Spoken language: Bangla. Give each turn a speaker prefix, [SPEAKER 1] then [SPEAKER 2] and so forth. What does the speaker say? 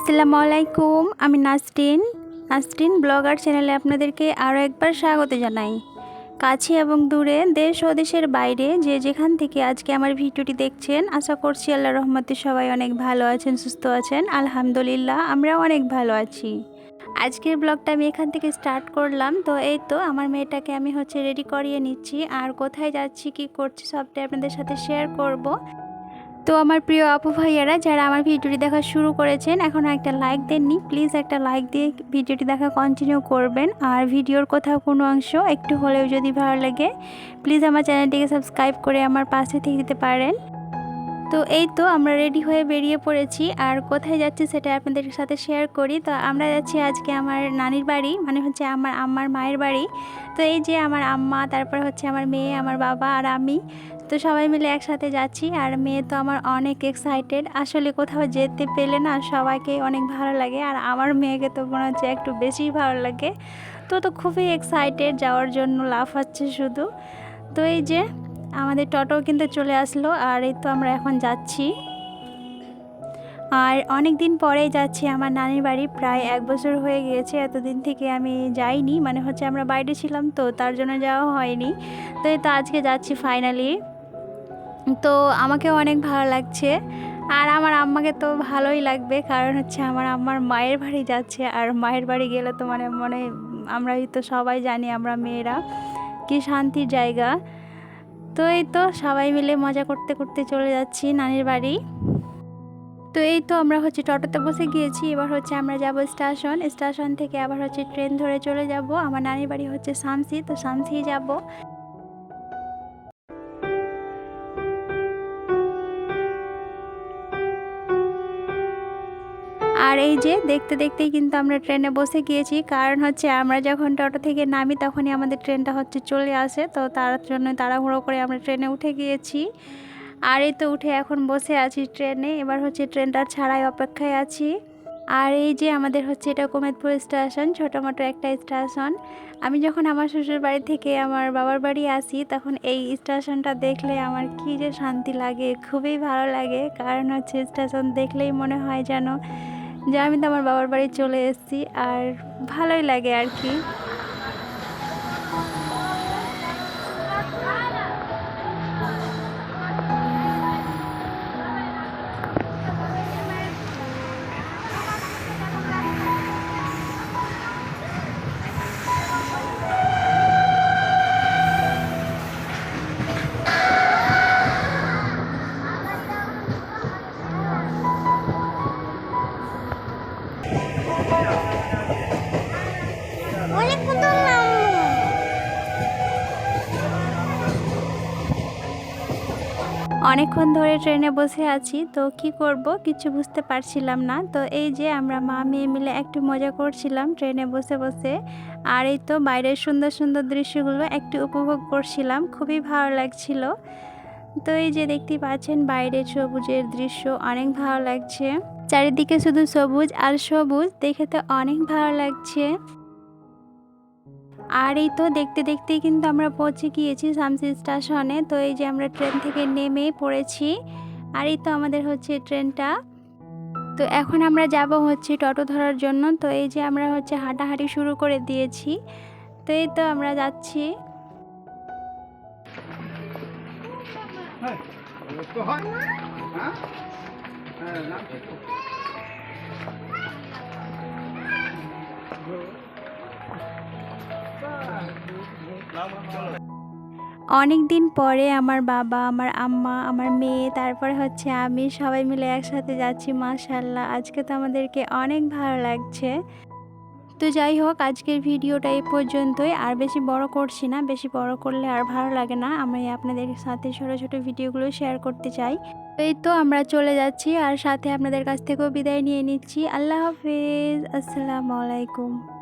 [SPEAKER 1] আসসালামু আলাইকুম আমি নাসরিন। নাসরিন ব্লগার চ্যানেলে আপনাদেরকে আরও একবার স্বাগত জানাই। কাছে এবং দূরে, দেশ ও দেশের বাইরে যে যেখান থেকে আজকে আমার ভিডিওটি দেখছেন, আশা করছি আল্লাহ রহমতে সবাই অনেক ভালো আছেন, সুস্থ আছেন। আলহামদুলিল্লাহ, আমরাও অনেক ভালো আছি। আজকের ব্লগটা আমি এখান থেকে স্টার্ট করলাম। তো এই তো, আমার মেয়েটাকে আমি হচ্ছে রেডি করিয়ে নিচ্ছি। আর কোথায় যাচ্ছি, কি করছি, সবটাই আপনাদের সাথে শেয়ার করব। তো আমার প্রিয় আপু ভাইয়ারা, যারা আমার ভিডিওটি দেখা শুরু করেছেন এখনও একটা লাইক দেননি প্লিজ একটা লাইক দিয়ে ভিডিওটি দেখা কন্টিনিউ করবেন। আর ভিডিওর কোথাও কোনো অংশ একটু হলেও যদি ভালো লাগে প্লিজ আমার চ্যানেলটিকে সাবস্ক্রাইব করে আমার পাশে থেকে দিতে পারেন। তো এই তো আমরা রেডি হয়ে বেরিয়ে পড়েছি। আর কোথায় যাচ্ছি সেটা আপনাদের সাথে শেয়ার করি। তো আমরা যাচ্ছি আজকে আমার নানির বাড়ি মানে হচ্ছে আমার আম্মার মায়ের বাড়ি। তো এই যে আমার আম্মা, তারপর হচ্ছে আমার মেয়ে, আমার বাবা আর আমি। তো সবাই মিলে একসাথে যাচ্ছি। আর মেয়ে তো আমার অনেক এক্সাইটেড আসলে কোথাও যেতে পেলে না সবাইকে অনেক ভালো লাগে। আর আমার মেয়েকে তো মনে হচ্ছে একটু বেশি ভালো লাগে। তো তো খুবই এক্সাইটেড যাওয়ার জন্য লাফ হচ্ছে শুধু। তো এই যে আমাদের টোটো কিন্তু চলে আসলো, আর এই তো আমরা এখন যাচ্ছি। আর অনেক দিন পরেই যাচ্ছি আমার নানির বাড়ি, প্রায় এক বছর হয়ে গিয়েছে, এতদিন থেকে আমি যাইনি মানে হচ্ছে আমরা বাইরে ছিলাম তো তার জন্য যাওয়া হয়নি। তো এই তো আজকে যাচ্ছি ফাইনালি তো আমাকেও অনেক ভালো লাগছে, আর আমার আম্মাকে তো ভালোই লাগবে, কারণ হচ্ছে আমার আম্মার মায়ের বাড়ি যাচ্ছে, আর মায়ের বাড়ি গেলে তো মানে মনে, আমরাই তো সবাই জানি আমরা মেয়েরা, কি শান্তির জায়গা। তো এই তো সবাই মিলে মজা করতে করতে চলে যাচ্ছি নানির বাড়ি। তো এই তো আমরা হচ্ছে টোটোতে বসে গিয়েছি, এবার হচ্ছে আমরা যাব স্টেশন। স্টেশন থেকে আবার হচ্ছে ট্রেন ধরে চলে যাব। আমার নানির বাড়ি হচ্ছে শামসি, তো শামসি যাব। আর এই যে দেখতে দেখতেই কিন্তু আমরা ট্রেনে বসে গিয়েছি। কারণ হচ্ছে আমরা যখন টোটো থেকে নামি তখনই আমাদের ট্রেনটা হচ্ছে চলে আসে। তো তার জন্য তাড়াহুড়ো করে আমরা ট্রেনে উঠে গিয়েছি। আর এই তো উঠে এখন বসে আছি ট্রেনে। এবার হচ্ছে ট্রেনটার ছাড়াই অপেক্ষায় আছি। আর এই যে আমাদের হচ্ছে এটা কোমেদপুর স্টেশন ছোটো মোটো একটা স্টেশন। আমি যখন আমার শ্বশুর বাড়ি থেকে আমার বাবার বাড়ি আসি, তখন এই স্টেশনটা দেখলে আমার কী যে শান্তি লাগে, খুবই ভালো লাগে। কারণ হচ্ছে স্টেশন দেখলেই মনে হয় যেন যে আমি তো আমার বাবার বাড়ি চলে এসেছি আর ভালোই লাগে আর কি। অনেকক্ষণ ধরে ট্রেনে বসে আছি, তো কি করব কিছু বুঝতে পারছিলাম না। তো এই যে আমরা মা মেয়ে মিলে একটু মজা করছিলাম ট্রেনে বসে বসে। আর এই তো বাইরের সুন্দর সুন্দর দৃশ্যগুলো একটু উপভোগ করছিলাম, খুবই ভালো লাগছিল। তো এই যে দেখতে পাচ্ছেন বাইরের সবুজের দৃশ্য, অনেক ভালো লাগছে। চারিদিকে শুধু সবুজ আর সবুজ, দেখে তো অনেক ভালো লাগছে। আর এই তো দেখতে দেখতে কিন্তু আমরা পৌঁছে গিয়েছি শামসি স্টেশনে তো এই যে আমরা ট্রেন থেকে নেমে পড়েছি আর এই তো আমাদের হচ্ছে ট্রেনটা তো এখন আমরা যাব হচ্ছে টোটো ধরার জন্য তো এই যে আমরা হচ্ছে হাঁটাহাঁটি শুরু করে দিয়েছি তো এই তো আমরা যাচ্ছি
[SPEAKER 2] হয় হ্যাঁ হ্যাঁ?
[SPEAKER 1] অনেক দিন পরে আমার বাবা, আমার আম্মা, আমার মেয়ে, তারপরে হচ্ছে আমি সবাই মিলে একসাথে যাচ্ছি মাশাল্লাহ আজকে তো আমাদেরকে অনেক ভালো লাগছে। তো যাই হোক, আজকের ভিডিওটা এই পর্যন্তই। আর বেশি বড় করছি না, বেশি বড় করলে আর ভালো লাগে না। আমি আপনাদের সাথে ছোটো ছোটো ভিডিওগুলো শেয়ার করতে চাই। এই তো আমরা চলে যাচ্ছি, আর সাথে আপনাদের কাছ থেকেও বিদায় নিয়ে নিচ্ছি। আল্লাহ হাফিজ। আসসালামু আলাইকুম।